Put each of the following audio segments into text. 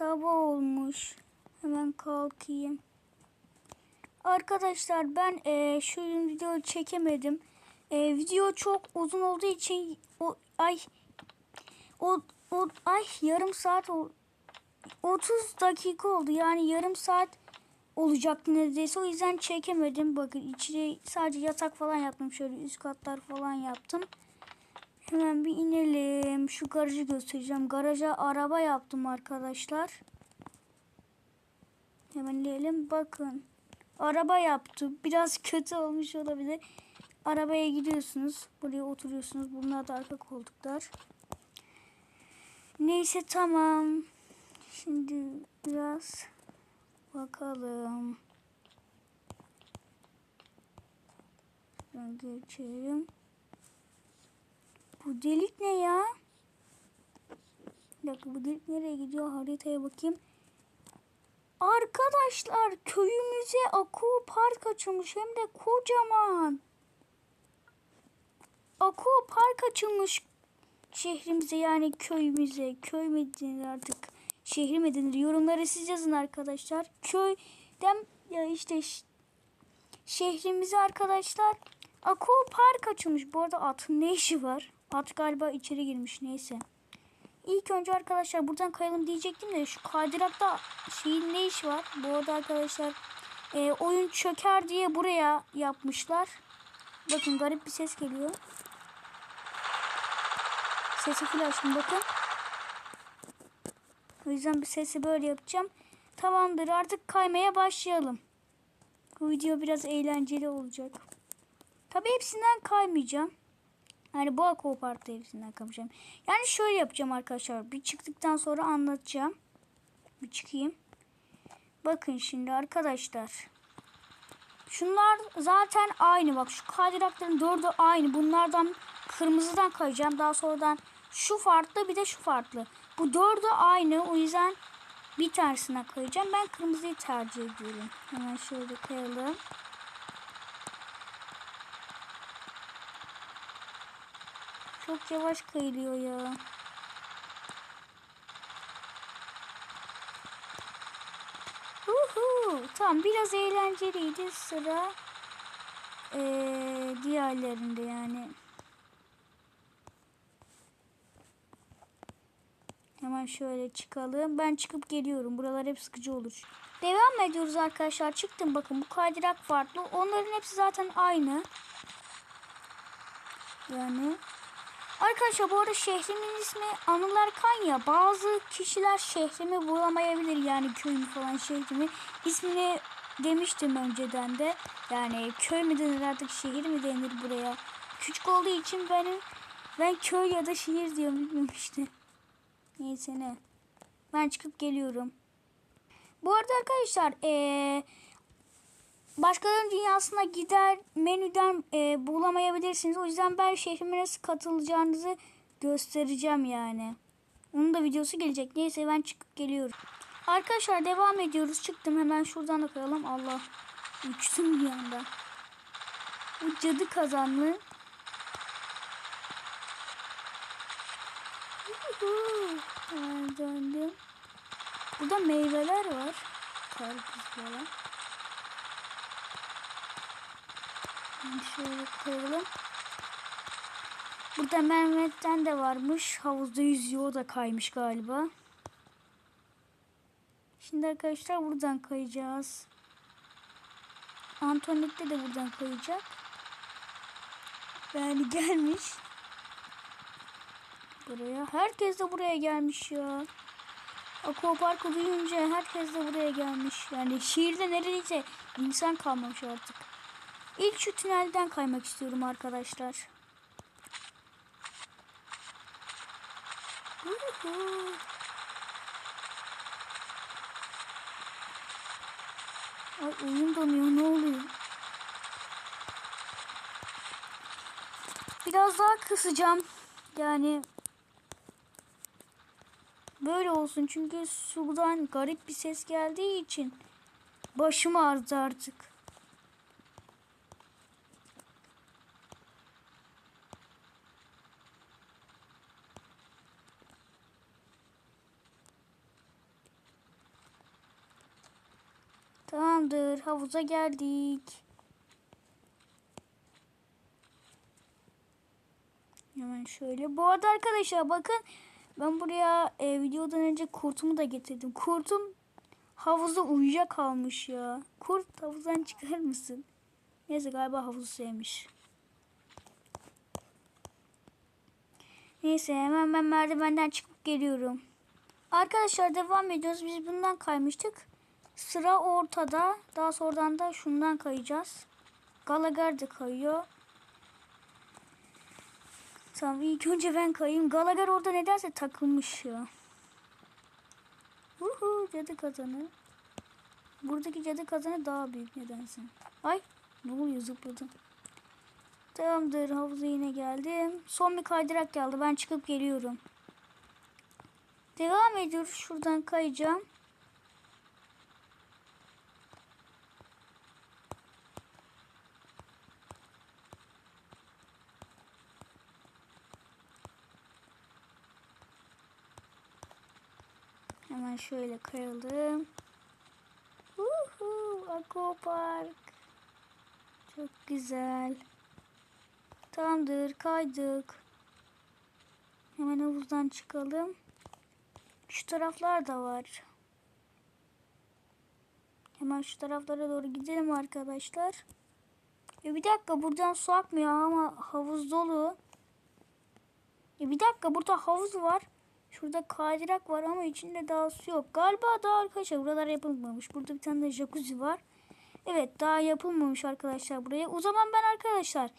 Sabah olmuş. Hemen kalkayım. Arkadaşlar ben eee şu video çekemedim. Eee, video çok uzun olduğu için o ay o, o ay yarım saat o 30 dakika oldu. Yani yarım saat olacaktı neredeyse. O yüzden çekemedim. Bakın içine sadece yatak falan yaptım. Şöyle üst katlar falan yaptım. Hemen bir inelim. Şu garajı göstereceğim. Garaja araba yaptım arkadaşlar. Hemen inelim. Bakın. Araba yaptım. Biraz kötü olmuş olabilir. Arabaya gidiyorsunuz. Buraya oturuyorsunuz. Bunlar da arka koltuklar. Neyse tamam. Şimdi biraz bakalım. Ben geçelim. Bu delik ne ya? Bir dakika bu delik nereye gidiyor? Haritaya bakayım. Arkadaşlar köyümüze aqua park açılmış hem de kocaman. Aqua park açılmış şehrimize yani köyümüze. Köy mü denir artık? Şehir mi denir? Yorumlara siz yazın arkadaşlar. Köyden ya işte şehrimize arkadaşlar aqua park açılmış. Bu arada atın ne işi var? At galiba içeri girmiş neyse. İlk önce arkadaşlar buradan kayalım diyecektim de şu kaydırakta şeyin ne işi var? Bu arada arkadaşlar e, oyun çöker diye buraya yapmışlar. Bakın garip bir ses geliyor. Sesi flaşım bakın. O yüzden bir sesi böyle yapacağım. Tamamdır artık kaymaya başlayalım. Bu video biraz eğlenceli olacak. Tabi hepsinden kaymayacağım. Yani bu aquaparkta hepsinden kaymayacağım. Yani şöyle yapacağım arkadaşlar. Bir çıktıktan sonra anlatacağım. Bir çıkayım. Bakın şimdi arkadaşlar. Şunlar zaten aynı. Bak şu kaydırakların dördü aynı. Bunlardan kırmızıdan kayacağım. Daha sonradan şu farklı bir de şu farklı. Bu dördü aynı. O yüzden bir tanesine kayacağım. Ben kırmızıyı tercih ediyorum. Hemen şöyle kayalım. Çok yavaş kayılıyor ya. Uhu. Tamam biraz eğlenceliydi. Sıra ee, diğerlerinde yani. Hemen şöyle çıkalım. Ben çıkıp geliyorum. Buralar hep sıkıcı olur. Devam ediyoruz arkadaşlar. Çıktım bakın bu kaydırak farklı. Onların hepsi zaten aynı. Yani Arkadaşlar bu arada şehrimin ismi Anılar Kanya. Bazı kişiler şehrimi bulamayabilir yani köyümü falan şehrimi. İsmini demiştim önceden de. Yani köy mü denir artık şehir mi denir buraya. Küçük olduğu için benim ben köy ya da şehir diyorum bilmiyorum işte. Neyse ne. Ben çıkıp geliyorum. Bu arada arkadaşlar eee başkalarının dünyasına gider menüden e, bulamayabilirsiniz. O yüzden ben şehrime nasıl katılacağınızı göstereceğim yani. Onun da videosu gelecek. Neyse ben çıkıp geliyorum. Arkadaşlar devam ediyoruz. Çıktım hemen şuradan da koyalım. Allah uçtum bir anda. Bu cadı kazanlı. Döndüm. Burada meyveler var. Karpuz falan. Şöyle koyalım. Burada Mehmet'ten de varmış. Havuzda yüzüyor. O da kaymış galiba. Şimdi arkadaşlar buradan kayacağız. Antoinette de buradan kayacak. Yani gelmiş. Buraya. Herkes de buraya gelmiş ya. Aquapark'ı duyunca herkes de buraya gelmiş. Yani şehirde neredeyse insan kalmamış artık. İlk şu tünelden kaymak istiyorum arkadaşlar. Ay oyun donuyor ne oluyor? Biraz daha kısacağım. Yani böyle olsun çünkü sudan garip bir ses geldiği için başım ağrıdı artık. Tamamdır. Havuza geldik. Hemen şöyle. Bu arada arkadaşlar bakın ben buraya e, videodan önce kurtumu da getirdim. Kurtum havuzda uyuyakalmış ya. Kurt havuzdan çıkar mısın? Neyse galiba havuzu sevmiş. Neyse hemen ben merdivenden çıkıp geliyorum. Arkadaşlar devam ediyoruz. Biz bundan kaymıştık. Sıra ortada. Daha sonradan da şundan kayacağız. Gallagher de kayıyor. Tamam ilk önce ben kayayım. Gallagher orada nedense takılmış ya. Uhu cadı kazanı. Buradaki cadı kazanı daha büyük nedense. Ay ne oluyor zıpladım. Tamamdır havuza yine geldim. Son bir kaydırak geldi. Ben çıkıp geliyorum. Devam ediyoruz. Şuradan kayacağım. Hemen şöyle kayalım. Uhu, Aquapark. Çok güzel. Tamamdır kaydık. Hemen havuzdan çıkalım. Şu taraflar da var. Hemen şu taraflara doğru gidelim arkadaşlar. E bir dakika buradan su akmıyor ama havuz dolu. E bir dakika burada havuz var. Şurada kaydırak var ama içinde daha su yok. Galiba daha arkadaşlar buralar yapılmamış. Burada bir tane de jacuzzi var. Evet daha yapılmamış arkadaşlar buraya. O zaman ben arkadaşlar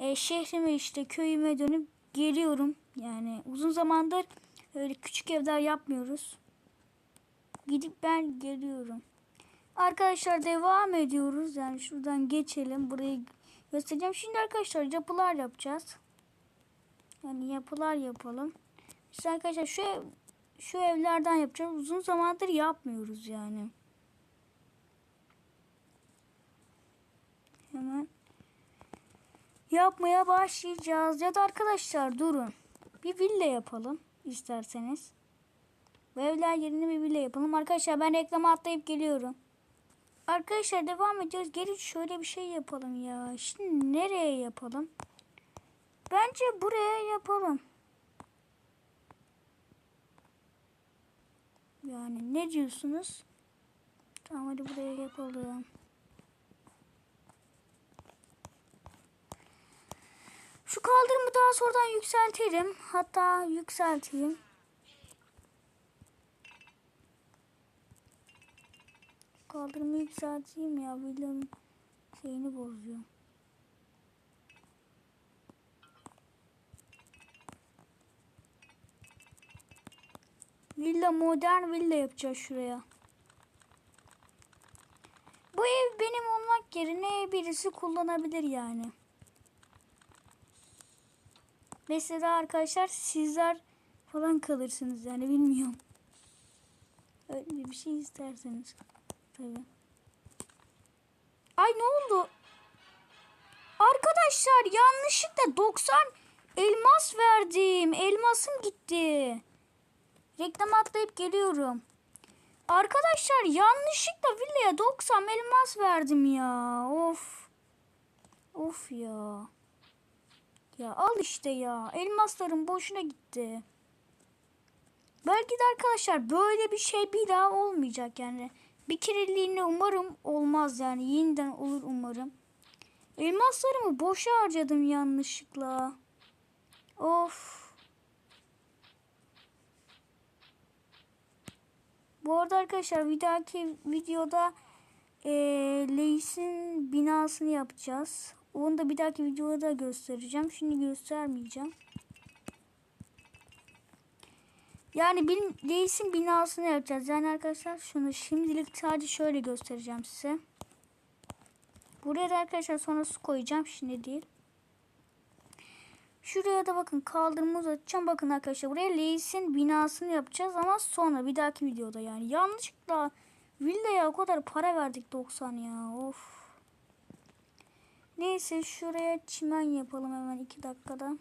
e, şehrime işte köyüme dönüp geliyorum. Yani uzun zamandır öyle küçük evler yapmıyoruz. Gidip ben geliyorum. Arkadaşlar devam ediyoruz. Yani şuradan geçelim. Burayı göstereceğim. Şimdi arkadaşlar yapılar yapacağız. Yani yapılar yapalım. İşte arkadaşlar şu ev, şu evlerden yapacağız. Uzun zamandır yapmıyoruz yani. Hemen yapmaya başlayacağız. Ya da arkadaşlar durun. Bir villa yapalım isterseniz. Bu evler yerine bir villa yapalım. Arkadaşlar ben reklama atlayıp geliyorum. Arkadaşlar devam ediyoruz. Gelin şöyle bir şey yapalım ya. Şimdi nereye yapalım? Bence buraya yapalım. Yani ne diyorsunuz? Tamam hadi buraya yapalım. Şu kaldırımı daha sonradan yükseltelim. Hatta yükselteyim. Kaldırımı yükselteyim ya. Villanın şeyini bozuyor. Villa modern villa yapacağız şuraya. Bu ev benim olmak yerine birisi kullanabilir yani. Mesela arkadaşlar sizler falan kalırsınız yani bilmiyorum. Öyle bir şey isterseniz. Tabii. Ay ne oldu? Arkadaşlar yanlışlıkla 90 elmas verdim. Elmasım gitti. Reklam atlayıp geliyorum. Arkadaşlar yanlışlıkla villaya 90 elmas verdim ya. Of. Of ya. Ya al işte ya. Elmaslarım boşuna gitti. Belki de arkadaşlar böyle bir şey bir daha olmayacak yani. Bir kereliğine umarım olmaz yani. Yeniden olur umarım. Elmaslarımı boşa harcadım yanlışlıkla. Of. Bu arada arkadaşlar bir dahaki videoda e, Leis'in binasını yapacağız. Onu da bir dahaki videoda göstereceğim. Şimdi göstermeyeceğim. Yani Leis'in binasını yapacağız. Yani arkadaşlar şunu şimdilik sadece şöyle göstereceğim size. Buraya da arkadaşlar sonra su koyacağım. Şimdi değil. Şuraya da bakın kaldırımı uzatacağım. Bakın arkadaşlar buraya Leys'in binasını yapacağız ama sonra bir dahaki videoda yani. Yanlışlıkla villaya o kadar para verdik 90 ya. Of. Neyse şuraya çimen yapalım hemen 2 dakikada.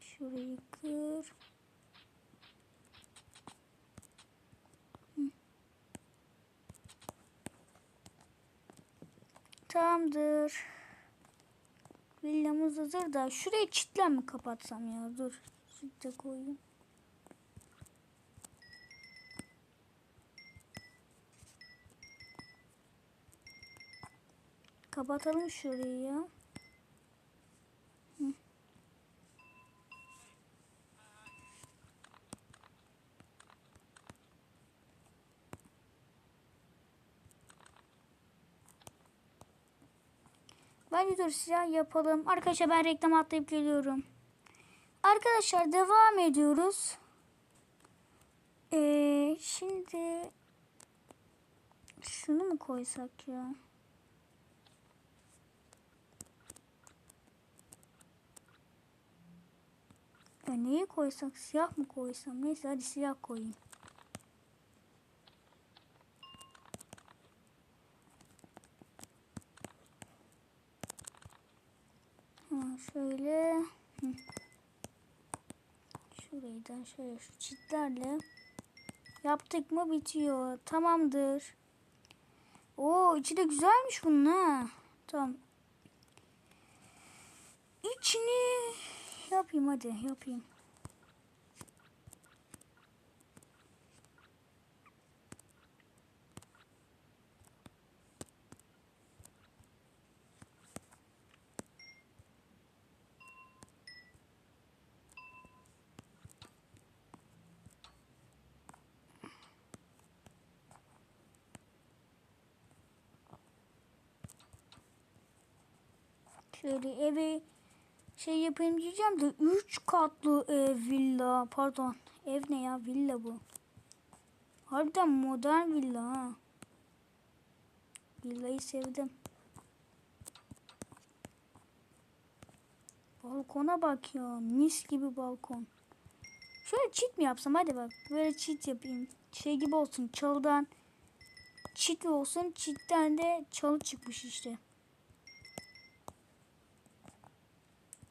Şurayı kır. Tamamdır. Villamız hazır da şurayı çitle mi kapatsam ya? Dur. Çitle koyayım. Kapatalım şurayı ya. Hı. Bence dur silah yapalım. Arkadaşlar ben reklam atlayıp geliyorum. Arkadaşlar devam ediyoruz. Ee, şimdi şunu mu koysak ya? Ya neyi koysak? Siyah mı koysam? Neyse hadi siyah koyayım. Ha, şöyle. Şurayı da şöyle şu çitlerle yaptık mı bitiyor. Tamamdır. Oo içi de güzelmiş bunun ha. Tamam. İçini yapayım hadi yapayım. Şöyle evi şey yapayım diyeceğim de 3 katlı ev villa pardon ev ne ya villa bu. Harbiden modern villa ha. Villayı sevdim. Balkona bak ya mis gibi balkon. Şöyle çit mi yapsam hadi bak böyle çit yapayım. Şey gibi olsun çalıdan çit olsun çitten de çalı çıkmış işte.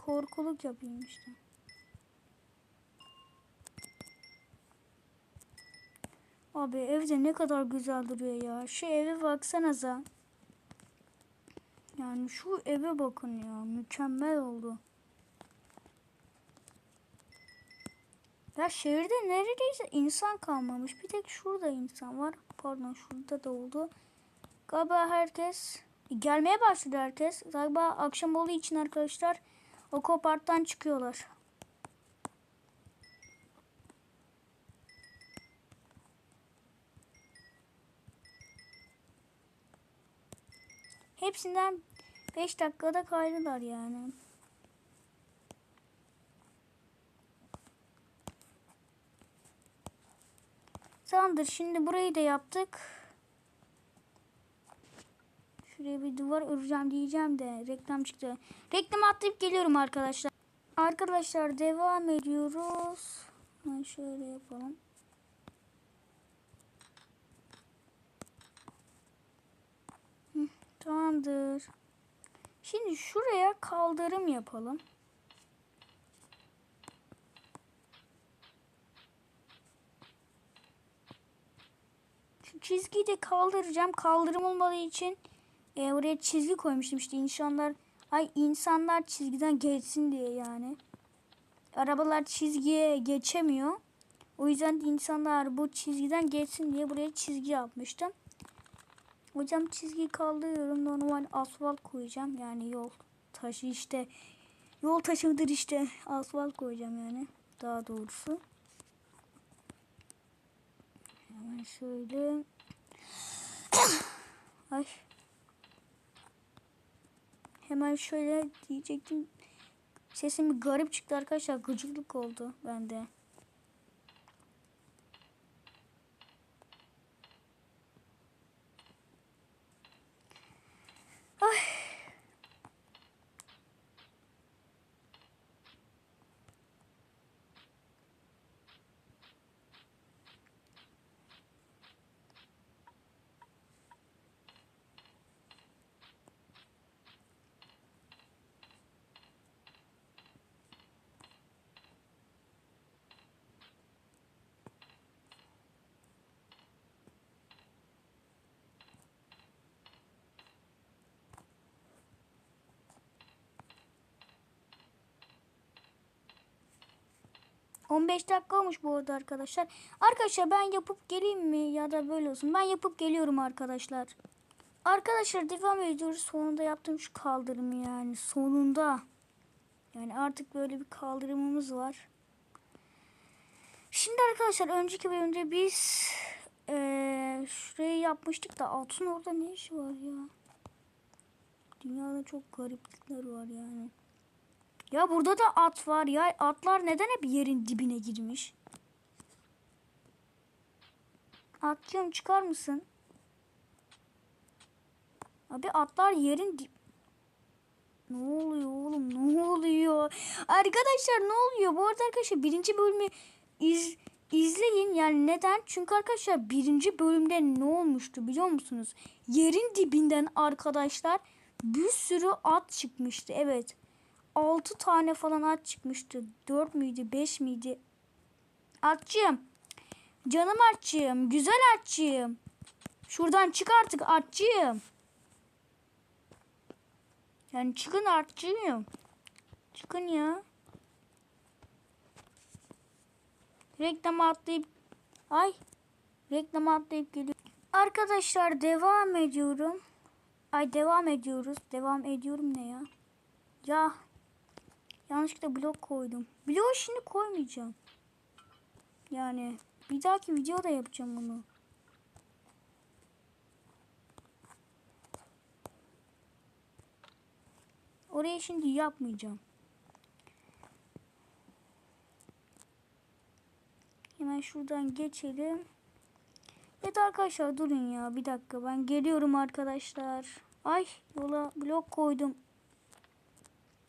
Korkuluk yapayım işte. Abi evde ne kadar güzel duruyor ya. Şu eve baksanıza. Yani şu eve bakın ya. Mükemmel oldu. Ya şehirde neredeyse insan kalmamış. Bir tek şurada insan var. Pardon şurada da oldu. Galiba herkes gelmeye başladı herkes. Galiba akşam olduğu için arkadaşlar Okopark'tan çıkıyorlar. Hepsinden 5 dakikada kaydılar yani. Tamamdır. Şimdi burayı da yaptık. Şuraya bir duvar öreceğim diyeceğim de reklam çıktı. Reklam atlayıp geliyorum arkadaşlar. Arkadaşlar devam ediyoruz. Şöyle yapalım. Tamamdır. Şimdi şuraya kaldırım yapalım. Çizgiyi de kaldıracağım. Kaldırım olmadığı için e, oraya çizgi koymuştum işte insanlar ay insanlar çizgiden geçsin diye yani. Arabalar çizgiye geçemiyor. O yüzden de insanlar bu çizgiden geçsin diye buraya çizgi yapmıştım. Hocam çizgi kaldırıyorum. Normal asfalt koyacağım. Yani yol taşı işte. Yol taşıdır işte. Asfalt koyacağım yani. Daha doğrusu. Hemen şöyle. Ay. Hemen şöyle diyecektim. Sesim garip çıktı arkadaşlar. Gıcıklık oldu bende. Ay. 15 dakika olmuş bu arada arkadaşlar. Arkadaşlar ben yapıp geleyim mi ya da böyle olsun. Ben yapıp geliyorum arkadaşlar. Arkadaşlar devam ediyoruz. Sonunda yaptığım şu kaldırımı yani. Sonunda. Yani artık böyle bir kaldırımımız var. Şimdi arkadaşlar önceki bölümde biz eee şurayı yapmıştık da altın orada ne işi var ya? Dünyada çok gariplikler var yani. Ya burada da at var ya. Atlar neden hep yerin dibine girmiş? Atçığım çıkar mısın? Abi atlar yerin dib... Ne oluyor oğlum? Ne oluyor? Arkadaşlar ne oluyor? Bu arada arkadaşlar birinci bölümü iz, izleyin. Yani neden? Çünkü arkadaşlar birinci bölümde ne olmuştu biliyor musunuz? Yerin dibinden arkadaşlar bir sürü at çıkmıştı. Evet. 6 tane falan at çıkmıştı. 4 müydü 5 miydi? Atçığım. Canım atçığım. Güzel atçığım. Şuradan çık artık atçığım. Yani çıkın atçığım. Çıkın ya. Reklama atlayıp ay reklama atlayıp geliyor. Arkadaşlar devam ediyorum. Ay devam ediyoruz. Devam ediyorum ne ya? Ya yanlışlıkla blok koydum. Bloğu şimdi koymayacağım. Yani bir dahaki videoda yapacağım bunu. Oraya şimdi yapmayacağım. Hemen şuradan geçelim. Evet arkadaşlar durun ya bir dakika ben geliyorum arkadaşlar. Ay yola blok koydum.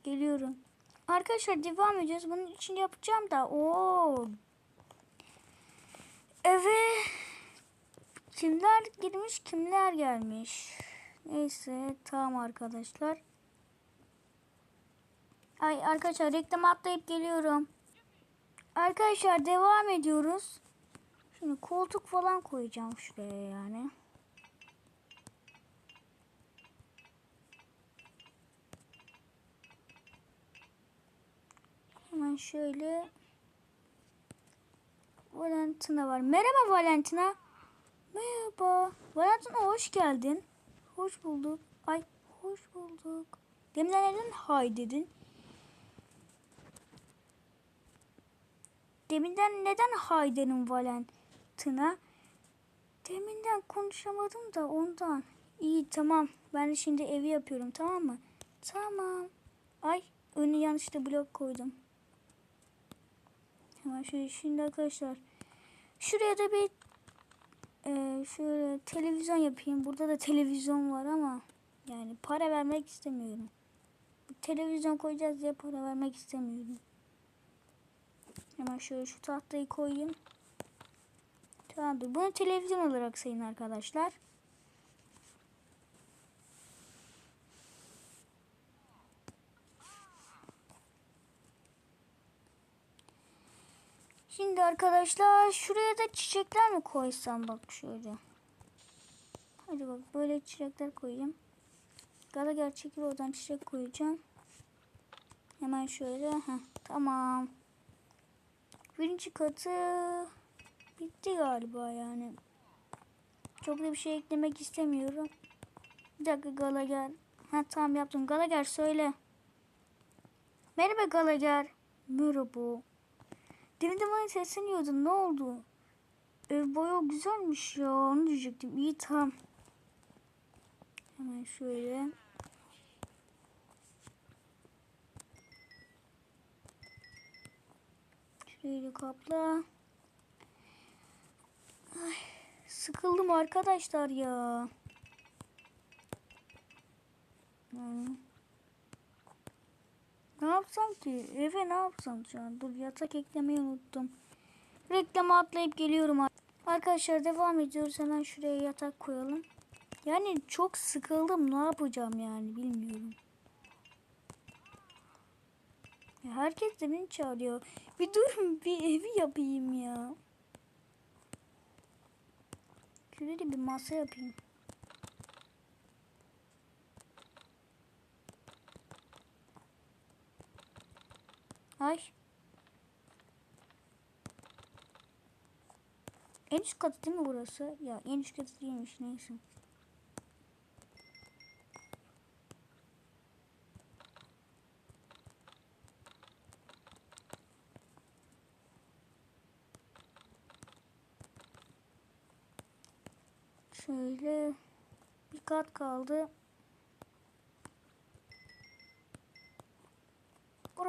Geliyorum. Arkadaşlar devam edeceğiz. Bunun için yapacağım da. Oo. Eve kimler girmiş kimler gelmiş. Neyse tamam arkadaşlar. Ay arkadaşlar reklam atlayıp geliyorum. Arkadaşlar devam ediyoruz. Şimdi koltuk falan koyacağım şuraya yani. Hemen şöyle Valentina var. Merhaba Valentina. Merhaba. Valentina hoş geldin. Hoş bulduk. Ay hoş bulduk. Deminden neden hay dedin? Deminden neden hay dedin Valentina? Deminden konuşamadım da ondan. İyi tamam. Ben şimdi evi yapıyorum tamam mı? Tamam. Ay önü yanlışlıkla blok koydum. Hemen şöyle şimdi arkadaşlar. Şuraya da bir e, şöyle televizyon yapayım. Burada da televizyon var ama yani para vermek istemiyorum. Televizyon koyacağız diye para vermek istemiyorum. Hemen şöyle şu tahtayı koyayım. Tamamdır. Bunu televizyon olarak sayın arkadaşlar. Şimdi arkadaşlar şuraya da çiçekler mi koysam bak şöyle. Hadi bak böyle çiçekler koyayım. Gala gerçek oradan çiçek koyacağım. Hemen şöyle. Heh, tamam. Birinci katı bitti galiba yani. Çok da bir şey eklemek istemiyorum. Bir dakika Galager. Ha tamam yaptım. Galager söyle. Merhaba Galager. Merhaba. Demin de bana sesleniyordun. Ne oldu? Ev bayağı güzelmiş ya. Onu diyecektim. İyi tamam. Hemen şöyle. Şöyle kapla. Ay, sıkıldım arkadaşlar ya. Hmm. Ne yapsam ki? Eve ne yapsam şu an? Dur yatak eklemeyi unuttum. Reklama atlayıp geliyorum. Arkadaşlar devam ediyoruz. Hemen şuraya yatak koyalım. Yani çok sıkıldım. Ne yapacağım yani bilmiyorum. Ya herkes de beni çağırıyor. Bir durun bir evi yapayım ya. Şöyle bir masa yapayım. Ay. En üst katı değil mi burası? Ya en üst katı değilmiş neyse. Şöyle bir kat kaldı.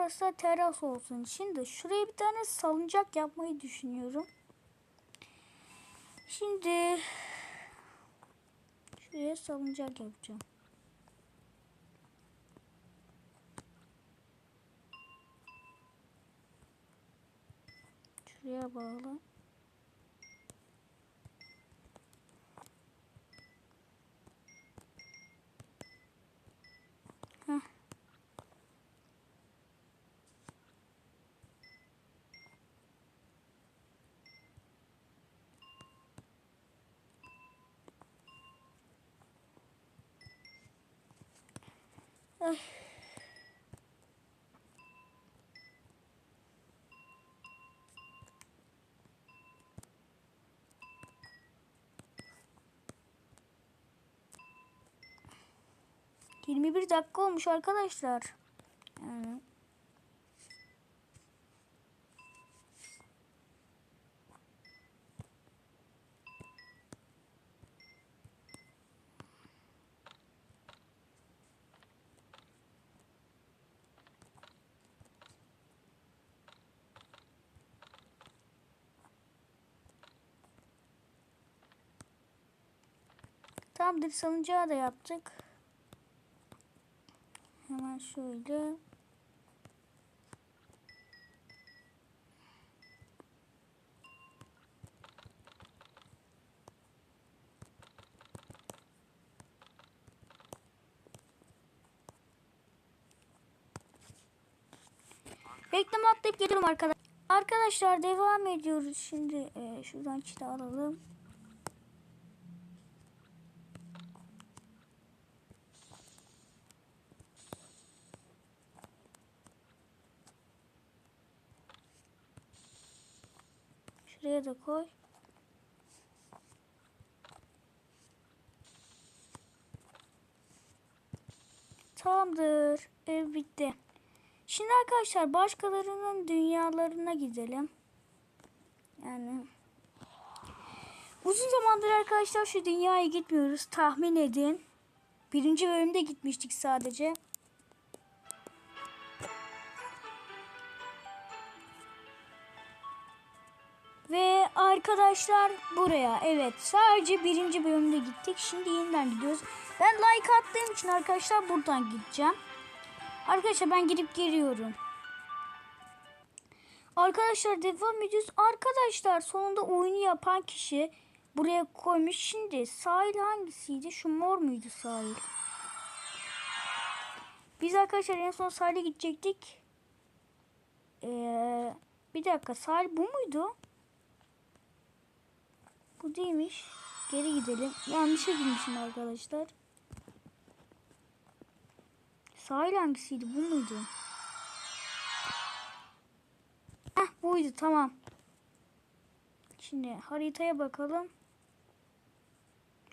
Da teras olsun. Şimdi şuraya bir tane salıncak yapmayı düşünüyorum. Şimdi şuraya salıncak yapacağım. Şuraya bağla. Ay. Yirmi bir dakika olmuş arkadaşlar. Yani. Tamamdır salıncağı da yaptık. Hemen şöyle. Reklam atlayıp geliyorum arkadaşlar. Arkadaşlar devam ediyoruz. Şimdi e, şuradan çita alalım. Şuraya da koy. Tamamdır. Ev bitti. Şimdi arkadaşlar başkalarının dünyalarına gidelim. Yani uzun zamandır arkadaşlar şu dünyaya gitmiyoruz. Tahmin edin. Birinci bölümde gitmiştik sadece. Arkadaşlar buraya evet sadece birinci bölümde gittik. Şimdi yeniden gidiyoruz. Ben like attığım için arkadaşlar buradan gideceğim. Arkadaşlar ben gidip geliyorum. Arkadaşlar devam ediyoruz. Arkadaşlar sonunda oyunu yapan kişi buraya koymuş. Şimdi sahil hangisiydi? Şu mor muydu sahil? Biz arkadaşlar en son sahile gidecektik. Ee, bir dakika sahil bu muydu? Bu değilmiş. Geri gidelim. Yanlışa girmişim arkadaşlar. Sahil hangisiydi? Bu muydu? Heh buydu tamam. Şimdi haritaya bakalım.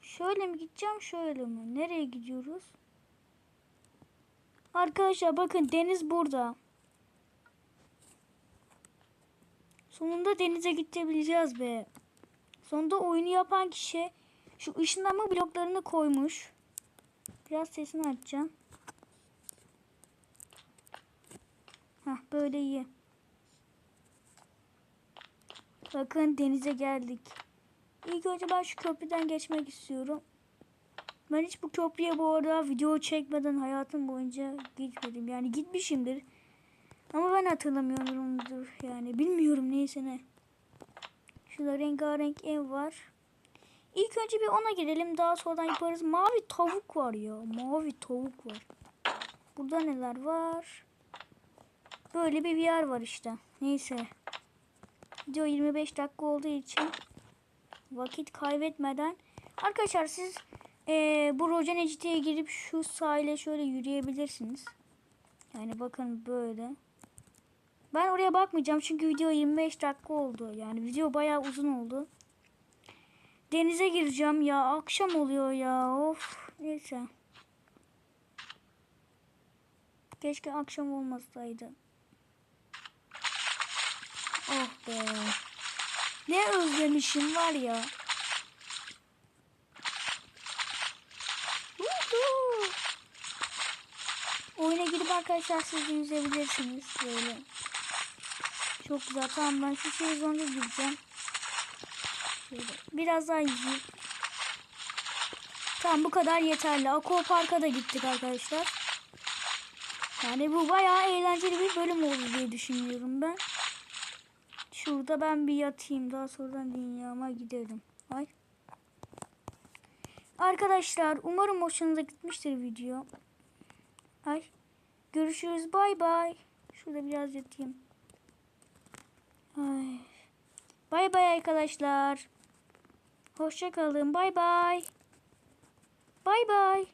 Şöyle mi gideceğim şöyle mi? Nereye gidiyoruz? Arkadaşlar bakın deniz burada. Sonunda denize gidebileceğiz be. Sonunda oyunu yapan kişi şu ışınlanma bloklarını koymuş. Biraz sesini açacağım. Hah böyle iyi. Bakın denize geldik. İlk önce ben şu köprüden geçmek istiyorum. Ben hiç bu köprüye bu arada video çekmeden hayatım boyunca gitmedim. Yani gitmişimdir. Ama ben hatırlamıyorumdur. Yani bilmiyorum neyse ne. Şurada rengarenk ev var. İlk önce bir ona girelim. Daha sonradan yaparız. Mavi tavuk var ya. Mavi tavuk var. Burada neler var? Böyle bir VR var işte. Neyse. Video 25 dakika olduğu için vakit kaybetmeden arkadaşlar siz eee bu Rojanecite'ye girip şu sahile şöyle yürüyebilirsiniz. Yani bakın böyle. Ben oraya bakmayacağım çünkü video 25 dakika oldu. Yani video bayağı uzun oldu. Denize gireceğim ya. Akşam oluyor ya. Of. Neyse. Keşke akşam olmasaydı. Oh be. Ne özlemişim var ya. Oyuna girip arkadaşlar siz de yüzebilirsiniz böyle. Çok güzel. Tamam ben şu sezonda gireceğim. Şöyle biraz daha yüzeyim. Tamam bu kadar yeterli. Aquapark'a da gittik arkadaşlar. Yani bu bayağı eğlenceli bir bölüm oldu diye düşünüyorum ben. Şurada ben bir yatayım. Daha sonra dünyama giderim. Ay. Arkadaşlar umarım hoşunuza gitmiştir video. Ay. Görüşürüz. Bay bay. Şurada biraz yatayım. Ay. Bay bay arkadaşlar. Hoşça kalın. Bay bay. Bay bay.